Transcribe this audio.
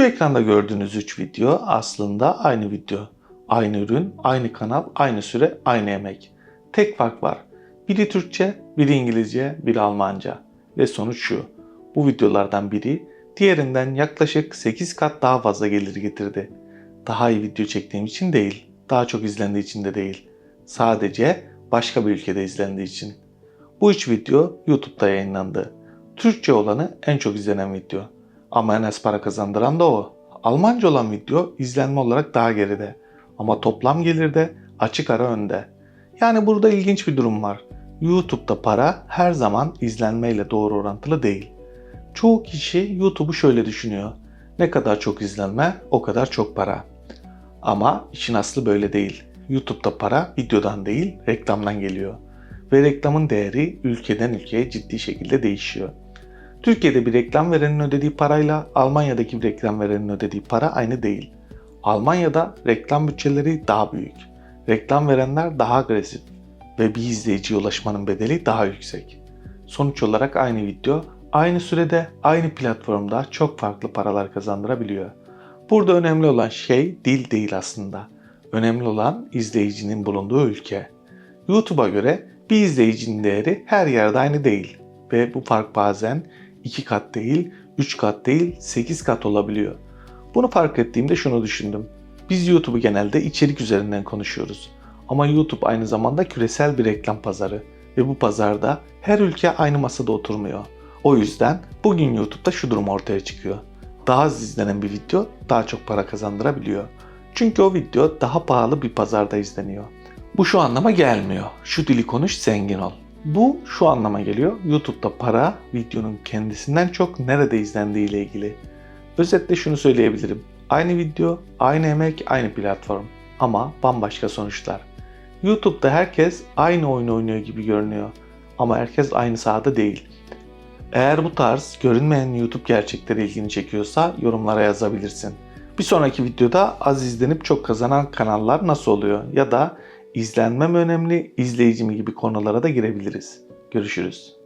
Şu ekranda gördüğünüz 3 video aslında aynı video. Aynı ürün, aynı kanal, aynı süre, aynı emek. Tek fark var. Biri Türkçe, biri İngilizce, biri Almanca. Ve sonuç şu. Bu videolardan biri diğerinden yaklaşık 8 kat daha fazla gelir getirdi. Daha iyi video çektiğim için değil, daha çok izlendiği için de değil. Sadece başka bir ülkede izlendiği için. Bu üç video YouTube'da yayınlandı. Türkçe olanı en çok izlenen video. Ama en az para kazandıran da o. Almanca olan video izlenme olarak daha geride. Ama toplam gelirde açık ara önde. Yani burada ilginç bir durum var. YouTube'da para her zaman izlenmeyle doğru orantılı değil. Çoğu kişi YouTube'u şöyle düşünüyor. Ne kadar çok izlenme o kadar çok para. Ama işin aslı böyle değil. YouTube'da para videodan değil reklamdan geliyor. Ve reklamın değeri ülkeden ülkeye ciddi şekilde değişiyor. Türkiye'de bir reklam verenin ödediği parayla Almanya'daki bir reklam verenin ödediği para aynı değil. Almanya'da reklam bütçeleri daha büyük. Reklam verenler daha agresif ve bir izleyiciye ulaşmanın bedeli daha yüksek. Sonuç olarak aynı video aynı sürede aynı platformda çok farklı paralar kazandırabiliyor. Burada önemli olan şey dil değil aslında. Önemli olan izleyicinin bulunduğu ülke. YouTube'a göre bir izleyicinin değeri her yerde aynı değil ve bu fark bazen 2 kat değil, 3 kat değil, 8 kat olabiliyor. Bunu fark ettiğimde şunu düşündüm. Biz YouTube'u genelde içerik üzerinden konuşuyoruz. Ama YouTube aynı zamanda küresel bir reklam pazarı ve bu pazarda her ülke aynı masada oturmuyor. O yüzden bugün YouTube'da şu durum ortaya çıkıyor. Daha az izlenen bir video daha çok para kazandırabiliyor. Çünkü o video daha pahalı bir pazarda izleniyor. Bu şu anlama gelmiyor. Şu dili konuş zengin ol. Bu şu anlama geliyor. YouTube'da para videonun kendisinden çok nerede izlendiği ile ilgili. Özetle şunu söyleyebilirim. Aynı video, aynı emek, aynı platform ama bambaşka sonuçlar. YouTube'da herkes aynı oyun oynuyor gibi görünüyor ama herkes aynı sahada değil. Eğer bu tarz görünmeyen YouTube gerçekleri ilgini çekiyorsa yorumlara yazabilirsin. Bir sonraki videoda az izlenip çok kazanan kanallar nasıl oluyor ya da izlenme mi önemli, izleyici mi gibi konulara da girebiliriz. Görüşürüz.